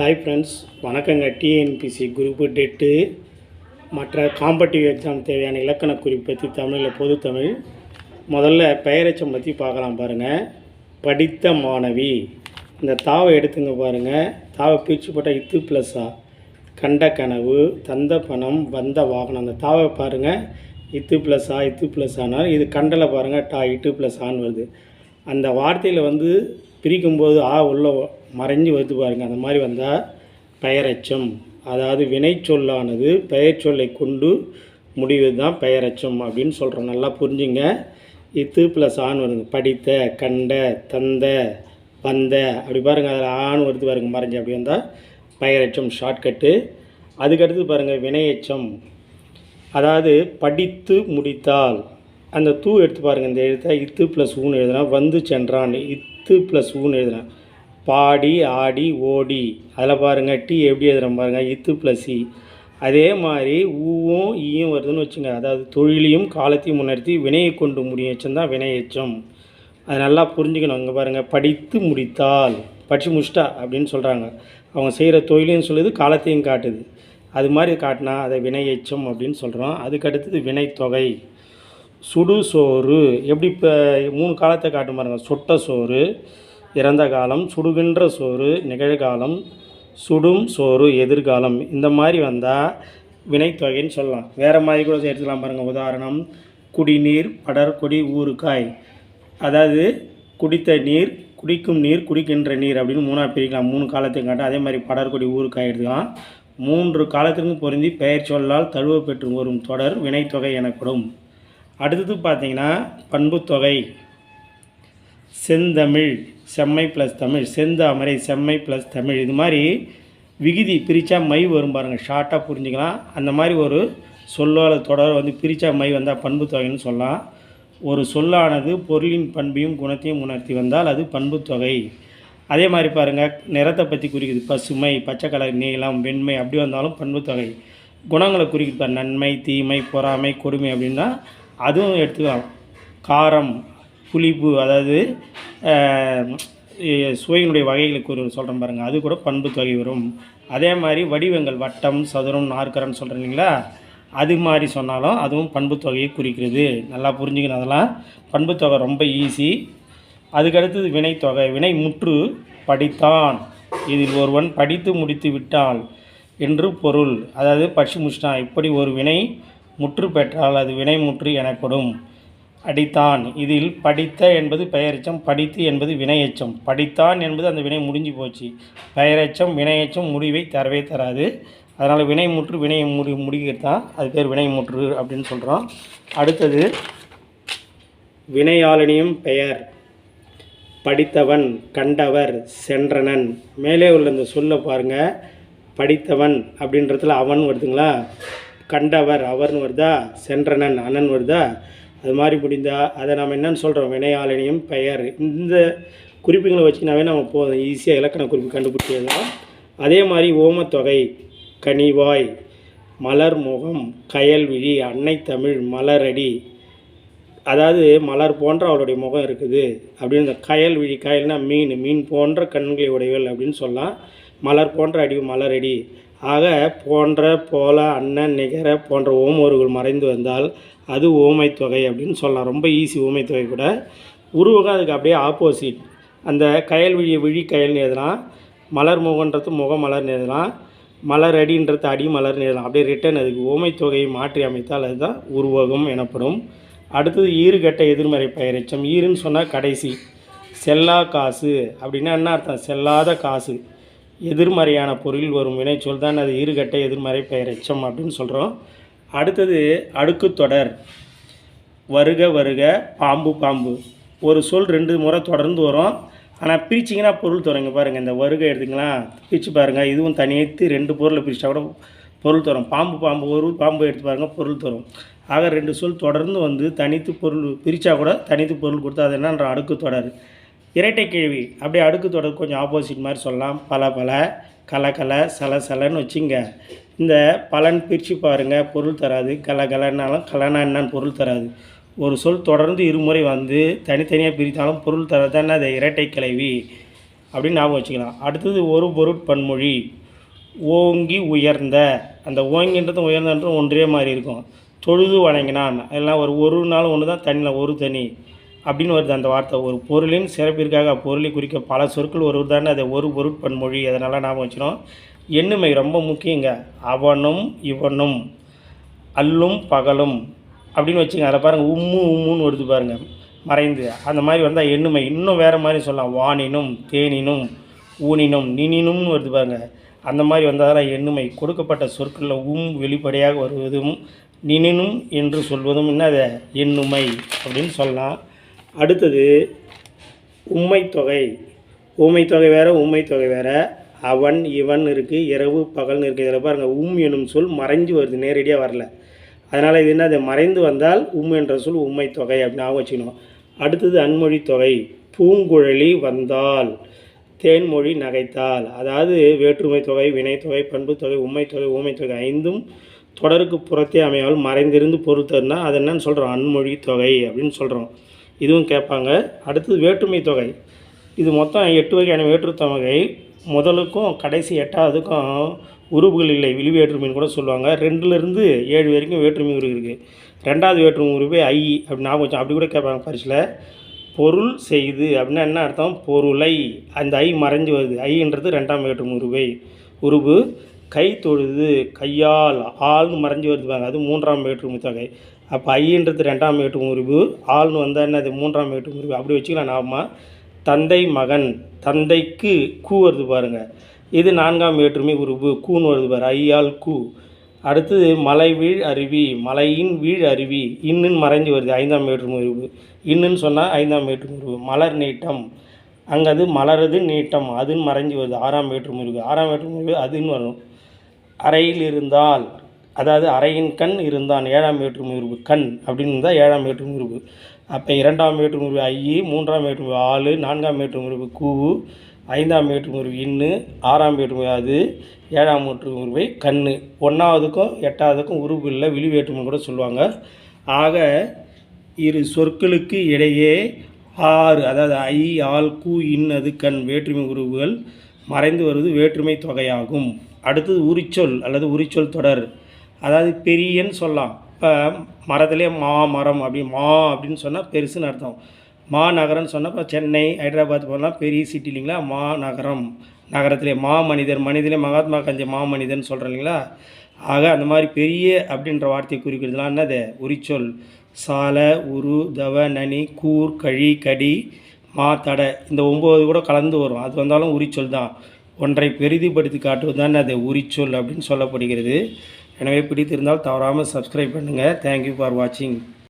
Hi friends வணக்கங்க. TNPSC group TET மற்ற competitive exam தேவையான இலக்கண குறிப்பு பற்றி தமிழில் பொது தமிழ். முதல்ல பெயரச்சம் பற்றி பார்க்கலாம் பாருங்கள் படித்த மாணவி. இந்த தாவை எடுத்துங்க பாருங்கள் தாவை பிரித்து போட்டால் இத்து ப்ளஸ்ஸா கண்ட கனவு தந்த பணம் வந்த வாகனம். அந்த தாவை பாருங்கள் இத்து ப்ளஸ்ஸா இத்து ப்ளஸ் ஆனால் இது கண்டலை பாருங்கள் டா இட்டு ப்ளஸ் ஆன்னு வருது. அந்த வார்த்தையில் வந்து பிரிக்கும்போது ஆ உள்ள மறைஞ்சு வருது பாருங்க. அந்த மாதிரி வந்தால் பெயரச்சம். அதாவது வினைச்சொல்லானது பெயர் சொல்லை கொண்டு முடிவது தான் பெயரச்சம் அப்படின்னு சொல்கிறோம் நல்லா புரிஞ்சுங்க. இத்து ப்ளஸ் ஆண் வருங்க படித்த கண்ட தந்த வந்த. அப்படி பாருங்கள் அதில் ஆண் வருது பாருங்க. மறைஞ்சு அப்படி வந்தால் பெயரச்சம் ஷார்ட்கட்டு அதுக்கடுத்து பாருங்கள் வினையச்சம். அதாவது படித்து முடித்தால். அந்த தூ எடுத்து பாருங்கள் இந்த எழுத்தை இத்து ப்ளஸ் ஊன்னு எழுதுனா வந்து சென்றான். இத் இத்து ப்ளஸ் ஊன்னு எழுதுகிறேன் பாடி ஆடி ஓடி. அதில் பாருங்கள் டி எப்படி எழுதுகிறேன் பாருங்கள் இத்து ப்ளஸ் இ அதே மாதிரி ஊவும் ஈயும் வருதுன்னு வச்சுங்க. அதாவது தொழிலையும் காலத்தையும் முன்னிறுத்தி வினையை கொண்டு முடியும் எச்சம் வினையச்சம். வினை எச்சம் அது நல்லா புரிஞ்சுக்கணும். இங்கே பாருங்கள் படித்து முடித்தால் படித்து முடிச்சிட்டா அப்படின்னு சொல்கிறாங்க அவங்க செய்கிற தொழிலையும் சொல்லுது காலத்தையும் காட்டுது. அது மாதிரி காட்டினா அதை வினையச்சம் அப்படின்னு சொல்கிறோம் அதுக்கடுத்தது வினைத்தொகை. சுடு சோறு. எப்படி இப்போ மூணு காலத்தை காட்டும் பாருங்கள் சொட்ட சோறு இறந்த காலம் சுடுகின்ற சோறு நிகழ்காலம் சுடும் சோறு எதிர்காலம். இந்த மாதிரி வந்தால் வினைத்தொகைன்னு சொல்லலாம். வேறு மாதிரி கூட எடுத்துக்கலாம் பாருங்கள் உதாரணம் குடிநீர் படர்கொடி ஊறுகாய். அதாவது குடித்த நீர் குடிக்கும் நீர் குடிக்கின்ற நீர் அப்படின்னு மூணாக பிரிக்கலாம். மூணு காலத்தையும் காட்ட அதே மாதிரி படர்கொடி ஊறுகாய் எடுத்துக்கலாம். மூன்று காலத்திற்கும் பொருந்தி பெயர் சொல்லால் தழுவ பெற்று வரும் தொடர் வினைத்தொகை எனப்படும். அடுத்தது பார்த்தீங்கன்னா பண்புத்தொகை. செந்தமிழ் செம்மை ப்ளஸ் தமிழ் செந்தாமரை செம்மை ப்ளஸ் தமிழ். இது மாதிரி விகுதி பிரித்தா மை வரும் பாருங்கள் ஷார்ட்டாக புரிஞ்சுக்கலாம். அந்த மாதிரி ஒரு சொல்லோல தொடர் வந்து பிரித்தா மை வந்தால் பண்புத்தொகைன்னு சொல்லலாம். ஒரு சொல்லானது பொருளின் பண்பையும் குணத்தையும் உணர்த்தி வந்தால் அது பண்புத்தொகை. அதே மாதிரி பாருங்கள் நிறத்தை பற்றி குறிக்குது. பசுமை பச்சை கலர் நீளம் வெண்மை அப்படி வந்தாலும் பண்புத்தொகை. குணங்களை குறிக்குது பாரு நன்மை தீமை பொறாமை கொடுமை அப்படின்னா அதுவும் எடுத்துக்கலாம். காரம் புளிப்பு அதாவது சுவையினுடைய வகைகளுக்கு ஒரு சொல்கிறேன் பாருங்கள் அது கூட பண்பு தொகை வரும். அதே மாதிரி வடிவங்கள் வட்டம் சதுரம் நாற்கரன்னு சொல்கிறேன் இல்லைங்களா? அது மாதிரி சொன்னாலும் அதுவும் பண்பு தொகையை குறிக்கிறது. நல்லா புரிஞ்சுக்கணும் அதெல்லாம். பண்பு தொகை ரொம்ப ஈஸி அதுக்கடுத்தது வினைத்தொகை வினை முற்று படித்தான். இதில் ஒருவன் படித்து முடித்து விட்டால் என்று பொருள். அதாவது படிச்சு முடிச்சிட்டான். இப்படி ஒரு வினை முற்று பெற்றால் அது வினைமுற்று எனப்படும். அடித்தான். இதில் படித்த என்பது பெயரெச்சம் படித்து என்பது வினையெச்சம். படித்தான் என்பது அந்த வினை முடிஞ்சு போச்சு. பெயரெச்சம் வினையெச்சம் முடிவை தரவே தராது. அதனால் வினைமுற்று வினை முடி முடிக்கிறது தான் அது பேர் வினைமுற்று அப்படின்னு சொல்கிறோம் அடுத்தது வினையாளனியும் பெயர். படித்தவன் கண்டவர் சென்றனன். மேலே உள்ள இந்த சொல்ல பாருங்கள் படித்தவன் அப்படின்றதுல அவன் வருதுங்களா? கண்டவர் அவர்னு வருதா? சென்றனன் அண்ணன் வருதா? அது மாதிரி முடிந்தா அதை நம்ம என்னன்னு சொல்கிறோம் வினையாளனியும் பெயர். இந்த குறிப்புகளை வச்சுனாவே நம்ம போதும். ஈஸியாக இலக்கண குறிப்பு கண்டுபிடிச்சிடலாம். அதே மாதிரி ஓமத்தொகை கனிவாய் மலர் முகம் கயல்விழி அன்னை தமிழ் மலரடி. அதாவது மலர் போன்ற அவளுடைய முகம் இருக்குது. அப்படின்னு இந்த கயல் விழி கயல்னா மீன் மீன் போன்ற கண்களை உடையவள் அப்படின்னு சொல்லலாம். மலர் போன்ற அடி மலரடி. ஆக போன்ற போல அண்ணன் நிகர போன்ற ஓமோர்கள் மறைந்து வந்தால் அது ஓமை தொகை அப்படின்னு சொல்லலாம். ரொம்ப ஈஸி ஓமை தொகை கூட. உருவகம் அதுக்கு அப்படியே ஆப்போசிட் அந்த கயல் விழி விழி கயல்னு எழுதலாம் மலர் முகன்றது முக மலர்னு எழுதலாம் மலர் அடின்றது அடி மலர்னு எழுதலாம் அப்படியே ரிட்டன் அதுக்கு ஓமை தொகையை மாற்றி அமைத்தால் அதுதான் உருவகம் எனப்படும். அடுத்தது ஈறுகட்ட எதிர்மறை பெயரெச்சம் ஈருன்னு சொன்னால் கடைசி. செல்லா காசு அப்படின்னா என்ன அர்த்தம்? செல்லாத காசு. எதிர்மறையான பொருளில் வரும் வினைச்சொல் தான் அது ஈறுகட்ட எதிர்மறை பெயரெச்சம் அப்படின்னு சொல்கிறோம் அடுத்தது அடுக்குத்தொடர் வருக வருக பாம்பு பாம்பு. ஒரு சொல் ரெண்டு முறை தொடர்ந்து வரும். ஆனால் பிரிச்சிங்கன்னா பொருள் தொடங்க பாருங்கள் இந்த வருகை எடுத்துங்களா பிரித்து பாருங்கள் இதுவும் தனியத்து ரெண்டு பொருளை பிரித்தா கூட பொருள் தரும். பாம்பு பாம்பு ஒரு பாம்பு எடுத்து பாருங்கள் பொருள் தரும். ஆக ரெண்டு சொல் தொடர்ந்து வந்து தனித்து பொருள் பிரித்தா கூட தனித்து பொருள் கொடுத்தா அது என்னன்ற அடுக்கு தொடர். இரட்டை கிழவி. அப்படியே அடுக்கு தொடர் கொஞ்சம் ஆப்போசிட் மாதிரி சொல்லலாம். பல பல கல கல சல சலன்னு வச்சுங்க. இந்த பலன் பிரித்து பாருங்கள் பொருள் தராது. கல கலன்னாலும் கலனா என்னன்னு பொருள் தராது. ஒரு சொல் தொடர்ந்து இருமுறை வந்து தனித்தனியாக பிரித்தாலும் பொருள் தரதான அது இரட்டை கிளவி அப்படின்னு ஞாபகம் வச்சுக்கலாம். அடுத்தது ஒரு பொருட்பன்மொழி ஓங்கி உயர்ந்த. அந்த ஓங்கின்றதும் உயர்ந்தன்றும் ஒன்றே மாதிரி இருக்கும். தொழுது வணங்கினான். எல்லாம் ஒரு ஒரு நாள் ஒன்று தான் தனியில் ஒரு தனி. அப்படின்னு வருது அந்த வார்த்தை. ஒரு பொருளின் சிறப்பிற்காக அப்பொருளை குறிக்க பல சொற்கள் ஒரு தானே அதை ஒரு பொருட்பன்மொழி அதனால் ஞாபகம் வச்சிடும் எண்ணுமை ரொம்ப முக்கியங்க. அவனும் இவனும் அல்லும் பகலும் அப்படின்னு வச்சுங்க அதை பாருங்கள் உம்மு உம்முன்னு வருது பாருங்கள் மறைந்து. அந்த மாதிரி வந்தால் எண்ணுமை. இன்னும் வேறு மாதிரி சொல்லலாம். வானினும் தேனினும் ஊனினும் நினினும்னு வருது பாருங்கள் அந்த மாதிரி வந்தால் எண்ணுமை. கொடுக்கப்பட்ட சொற்களில் உம் வெளிப்படையாக வருவதும் நினினும் என்று சொல்வதும் என்ன அதை? எண்ணுமை அப்படின்னு சொல்லலாம். அடுத்தது உண்மைத்தொகை தொகை வேறு உண்மைத்தொகை வேறு. அவன் இவன் இருக்குது இரவு பகல்னு இருக்குது இதில் பாருங்கள் உம் எனும் சொல் மறைஞ்சு வருது நேரடியாக வரல. அதனால் இது என்ன அது மறைந்து வந்தால் உம் என்ற சொல் உண்மைத்தொகை தொகை அப்படின்னு ஞாபகம் வச்சுக்கணும். அடுத்தது அன்மொழி தொகை பூங்குழலி வந்தால் தேன்மொழி நகைத்தால். அதாவது வேற்றுமை தொகை வினைத்தொகை பண்பு தொகை உண்மை தொகை ஊமை தொகை ஐந்தும் தொடருக்கு புறத்தே அமையாமல் மறைந்திருந்து பொருள் தருனா அது என்னன்னு சொல்கிறோம் அன்மொழி தொகை அப்படின்னு சொல்கிறோம் இதுவும் கேட்பாங்க. அடுத்தது வேற்றுமை தொகை. இது மொத்தம் எட்டு வகையான வேற்றுத்தொகை முதலுக்கும் கடைசி எட்டாவதுக்கும் உறுப்புகள் இல்லை விழி வேற்றுமைன்னு கூட சொல்லுவாங்க. ரெண்டுலேருந்து ஏழு வரைக்கும் வேற்றுமை உருவு இருக்குது ரெண்டாவது வேற்றுமை உருவே ஐ அப்படி ஞாபகம் அப்படி கூட கேட்பாங்க பரிசில். பொருள் செய்து அப்படின்னா என்ன அர்த்தம்? பொருளை. அந்த ஐ மறைஞ்சு வருது. ஐன்றது ரெண்டாம் வேற்றுமை உருவை. உருவு கை தொழுது கையால் ஆள்னு மறைஞ்சு வருது பாருங்க. அது மூன்றாம் வேற்றுமை கை அப்போ ஐன்றது ரெண்டாம் வேற்றுமை முறிவு. ஆள்னு வந்தால் என்னது மூன்றாம் வேற்றுமை முறிவு? அப்படி வச்சுக்கலாம் நாம. தந்தை மகன் தந்தைக்கு கூ வருது பாருங்க. இது நான்காம் வேற்றுமை உருவு. கூன்னு வருது பாரு ஐயால் கூ. அடுத்தது மலை வீழ் அருவி மலையின் வீழ் அருவி இன்னுன்னு மறைஞ்சு வருது ஐந்தாம் வேற்றுமை முறிவு. இன்னுன்னு சொன்னால் ஐந்தாம் வேற்றுமை முறிவு. மலர் நீட்டம். அங்கே அது மலரது நீட்டம் அதுன்னு மறைஞ்சு வருது ஆறாம் வேற்றுமை முறிவு. ஆறாம் வேற்றுமை முறிவு அதுன்னு வரும். அறையில் இருந்தால் அதாவது அறையின் கண் இருந்தான் ஏழாம் வேற்றுமை கண் அப்படின்னு இருந்தால் ஏழாம் வேற்றுமை அப்போ இரண்டாம் வேற்றுமை ஐ மூன்றாம் வேற்றுமை ஆளு நான்காம் வேற்றுமை உருவு கூவு ஐந்தாம் வேற்றுமை உருவு இன்னு ஆறாம் வேற்றுமை அது ஏழாம் வேற்றுமை கண் ஒன்றாவதுக்கும் எட்டாவதுக்கும் உருவு இல்லை விழி வேற்றுமை கூட சொல்லுவாங்க. ஆக இரு சொற்களுக்கு இடையே ஆறு அதாவது ஐ ஆல் கூ இன் அது கண் வேற்றுமை உருவுகள் மறைந்து வருவது வேற்றுமை தொகையாகும். அடுத்தது உரிச்சொல் அல்லது உரிச்சொல் தொடர். அதாவது பெரியன்னு சொல்லலாம். இப்போ மரத்திலே மா மரம் அப்படி மா அப்படின்னு சொன்னால் பெருசுன்னு அர்த்தம். மா நகரம்னு சொன்னால் இப்போ சென்னை ஹைதராபாத் போனால் பெரிய சிட்டி இல்லைங்களா? மா நகரம். நகரத்திலே மா மனிதர் மனிதனே மகாத்மா காந்தி மா மனிதன் சொல்கிறேன் இல்லைங்களா? ஆக அந்த மாதிரி பெரிய அப்படின்ற வார்த்தையை குறிக்கிறதுலாம் என்னது? உரிச்சொல். சால உரு தவ நனி கூர் கழி கடி மா தடை. இந்த ஒம்பது கூட கலந்து வரும். அது வந்தாலும் உரிச்சொல் தான். ஒன்றை பெரிதுபடுத்தி காட்டுவது தான் அது உரிச்சொல் அப்படின்னு சொல்லப்படுகிறது. எனவே பிடித்திருந்தால் தவறாமல் சப்ஸ்கிரைப் பண்ணுங்கள் தேங்க்யூ ஃபார் வாட்சிங்